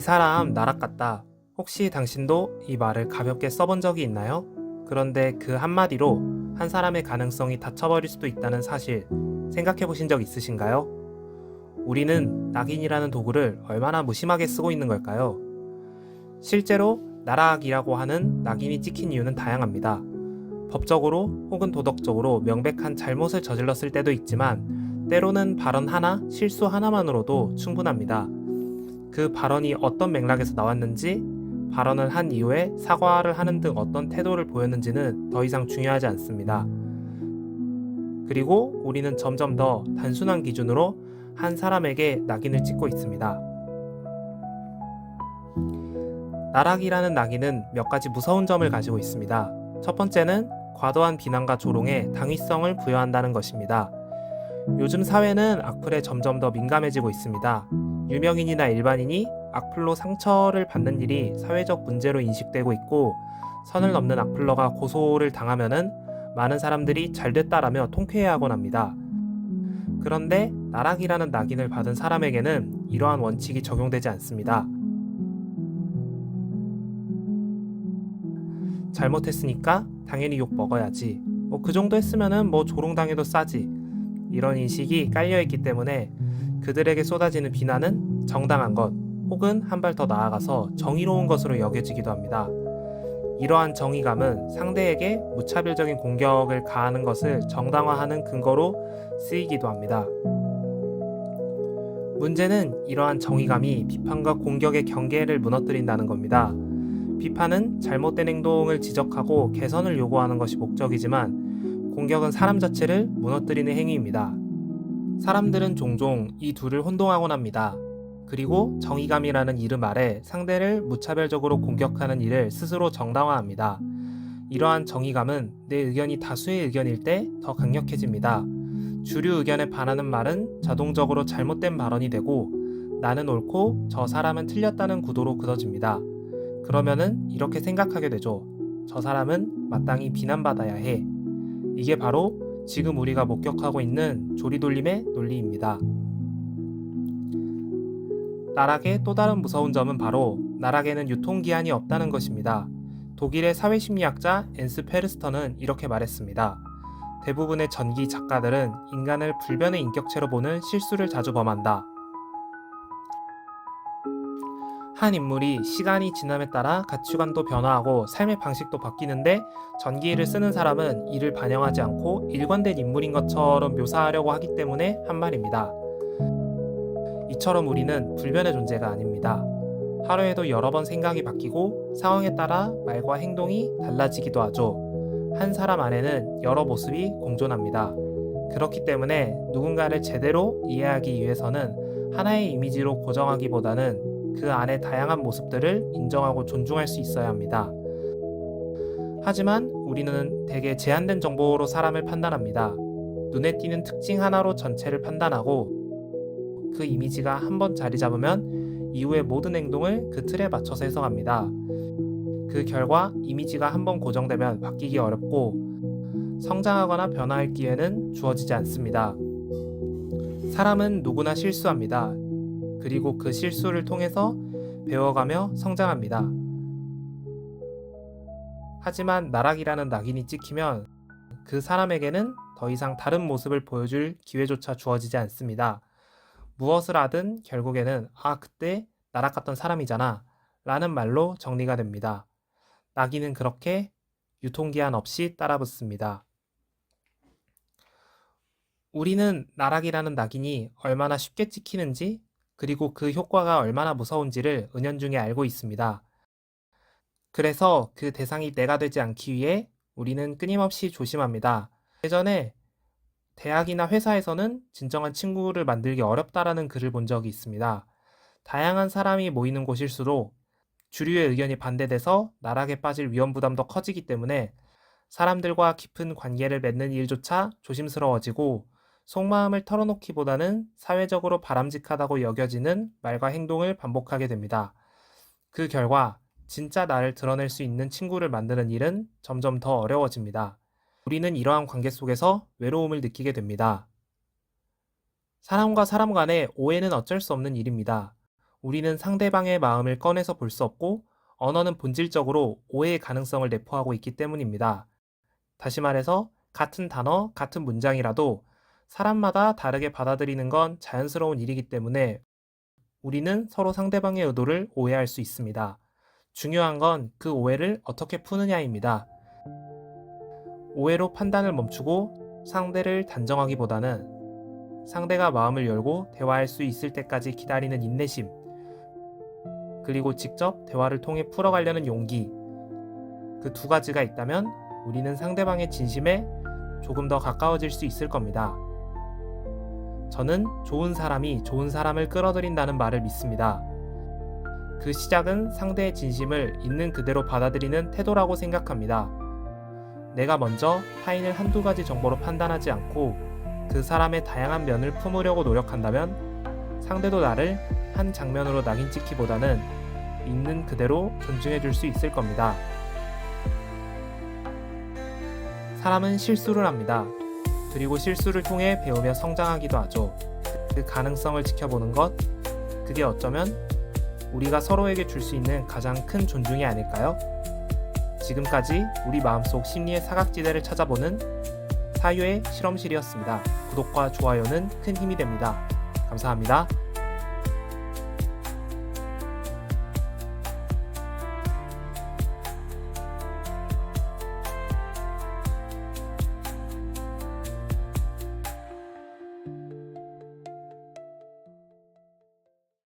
이 사람 나락 같다. 혹시 당신도 이 말을 가볍게 써본 적이 있나요? 그런데 그 한마디로 한 사람의 가능성이 닫혀버릴 수도 있다는 사실 생각해 보신 적 있으신가요? 우리는 낙인이라는 도구를 얼마나 무심하게 쓰고 있는 걸까요? 실제로 나락이라고 하는 낙인이 찍힌 이유는 다양합니다. 법적으로 혹은 도덕적으로 명백한 잘못을 저질렀을 때도 있지만 때로는 발언 하나, 실수 하나만으로도 충분합니다. 그 발언이 어떤 맥락에서 나왔는지, 발언을 한 이후에 사과를 하는 등 어떤 태도를 보였는지는 더 이상 중요하지 않습니다. 그리고 우리는 점점 더 단순한 기준으로 한 사람에게 낙인을 찍고 있습니다. 나락이라는 낙인은 몇 가지 무서운 점을 가지고 있습니다. 첫 번째는 과도한 비난과 조롱에 당위성을 부여한다는 것입니다. 요즘 사회는 악플에 점점 더 민감해지고 있습니다. 유명인이나 일반인이 악플로 상처를 받는 일이 사회적 문제로 인식되고 있고 선을 넘는 악플러가 고소를 당하면은 많은 사람들이 잘 됐다라며 통쾌해하곤 합니다. 그런데 나락이라는 낙인을 받은 사람에게는 이러한 원칙이 적용되지 않습니다. 잘못했으니까 당연히 욕 먹어야지. 뭐 그 정도 했으면은 뭐 조롱당해도 싸지. 이런 인식이 깔려있기 때문에 그들에게 쏟아지는 비난은 정당한 것 혹은 한 발 더 나아가서 정의로운 것으로 여겨지기도 합니다. 이러한 정의감은 상대에게 무차별적인 공격을 가하는 것을 정당화하는 근거로 쓰이기도 합니다. 문제는 이러한 정의감이 비판과 공격의 경계를 무너뜨린다는 겁니다. 비판은 잘못된 행동을 지적하고 개선을 요구하는 것이 목적이지만 공격은 사람 자체를 무너뜨리는 행위입니다. 사람들은 종종 이 둘을 혼동하곤 합니다. 그리고 정의감이라는 이름 아래 상대를 무차별적으로 공격하는 일을 스스로 정당화합니다. 이러한 정의감은 내 의견이 다수의 의견일 때 더 강력해집니다. 주류 의견에 반하는 말은 자동적으로 잘못된 발언이 되고 나는 옳고 저 사람은 틀렸다는 구도로 굳어집니다. 그러면은 이렇게 생각하게 되죠. 저 사람은 마땅히 비난받아야 해. 이게 바로 지금 우리가 목격하고 있는 조리돌림의 논리입니다. 나락의 또 다른 무서운 점은 바로 나락에는 유통기한이 없다는 것입니다. 독일의 사회심리학자 앤스 페르스터는 이렇게 말했습니다. 대부분의 전기 작가들은 인간을 불변의 인격체로 보는 실수를 자주 범한다. 한 인물이 시간이 지남에 따라 가치관도 변화하고 삶의 방식도 바뀌는데 전기를 쓰는 사람은 이를 반영하지 않고 일관된 인물인 것처럼 묘사하려고 하기 때문에 한 말입니다. 이처럼 우리는 불변의 존재가 아닙니다. 하루에도 여러 번 생각이 바뀌고 상황에 따라 말과 행동이 달라지기도 하죠. 한 사람 안에는 여러 모습이 공존합니다. 그렇기 때문에 누군가를 제대로 이해하기 위해서는 하나의 이미지로 고정하기보다는 그 안의 다양한 모습들을 인정하고 존중할 수 있어야 합니다. 하지만 우리는 대개 제한된 정보로 사람을 판단합니다. 눈에 띄는 특징 하나로 전체를 판단하고 그 이미지가 한 번 자리 잡으면 이후의 모든 행동을 그 틀에 맞춰서 해석합니다. 그 결과 이미지가 한 번 고정되면 바뀌기 어렵고 성장하거나 변화할 기회는 주어지지 않습니다. 사람은 누구나 실수합니다. 그리고 그 실수를 통해서 배워가며 성장합니다. 하지만 나락이라는 낙인이 찍히면 그 사람에게는 더 이상 다른 모습을 보여줄 기회조차 주어지지 않습니다. 무엇을 하든 결국에는 아, 그때 나락 같던 사람이잖아 라는 말로 정리가 됩니다. 낙인은 그렇게 유통기한 없이 따라붙습니다. 우리는 나락이라는 낙인이 얼마나 쉽게 찍히는지 그리고 그 효과가 얼마나 무서운지를 은연중에 알고 있습니다. 그래서 그 대상이 내가 되지 않기 위해 우리는 끊임없이 조심합니다. 예전에 대학이나 회사에서는 진정한 친구를 만들기 어렵다라는 글을 본 적이 있습니다. 다양한 사람이 모이는 곳일수록 주류의 의견이 반대돼서 나락에 빠질 위험 부담도 커지기 때문에 사람들과 깊은 관계를 맺는 일조차 조심스러워지고 속마음을 털어놓기보다는 사회적으로 바람직하다고 여겨지는 말과 행동을 반복하게 됩니다. 그 결과 진짜 나를 드러낼 수 있는 친구를 만드는 일은 점점 더 어려워집니다. 우리는 이러한 관계 속에서 외로움을 느끼게 됩니다. 사람과 사람 간의 오해는 어쩔 수 없는 일입니다. 우리는 상대방의 마음을 꺼내서 볼 수 없고 언어는 본질적으로 오해의 가능성을 내포하고 있기 때문입니다. 다시 말해서 같은 단어, 같은 문장이라도 사람마다 다르게 받아들이는 건 자연스러운 일이기 때문에 우리는 서로 상대방의 의도를 오해할 수 있습니다. 중요한 건 그 오해를 어떻게 푸느냐입니다. 오해로 판단을 멈추고 상대를 단정하기보다는 상대가 마음을 열고 대화할 수 있을 때까지 기다리는 인내심, 그리고 직접 대화를 통해 풀어가려는 용기, 그 두 가지가 있다면 우리는 상대방의 진심에 조금 더 가까워질 수 있을 겁니다. 저는 좋은 사람이 좋은 사람을 끌어들인다는 말을 믿습니다. 그 시작은 상대의 진심을 있는 그대로 받아들이는 태도라고 생각합니다. 내가 먼저 타인을 한두 가지 정보로 판단하지 않고 그 사람의 다양한 면을 품으려고 노력한다면 상대도 나를 한 장면으로 낙인 찍기보다는 있는 그대로 존중해 줄 수 있을 겁니다. 사람은 실수를 합니다. 그리고 실수를 통해 배우며 성장하기도 하죠. 그 가능성을 지켜보는 것, 그게 어쩌면 우리가 서로에게 줄 수 있는 가장 큰 존중이 아닐까요? 지금까지 우리 마음속 심리의 사각지대를 찾아보는 사유의 실험실이었습니다. 구독과 좋아요는 큰 힘이 됩니다. 감사합니다.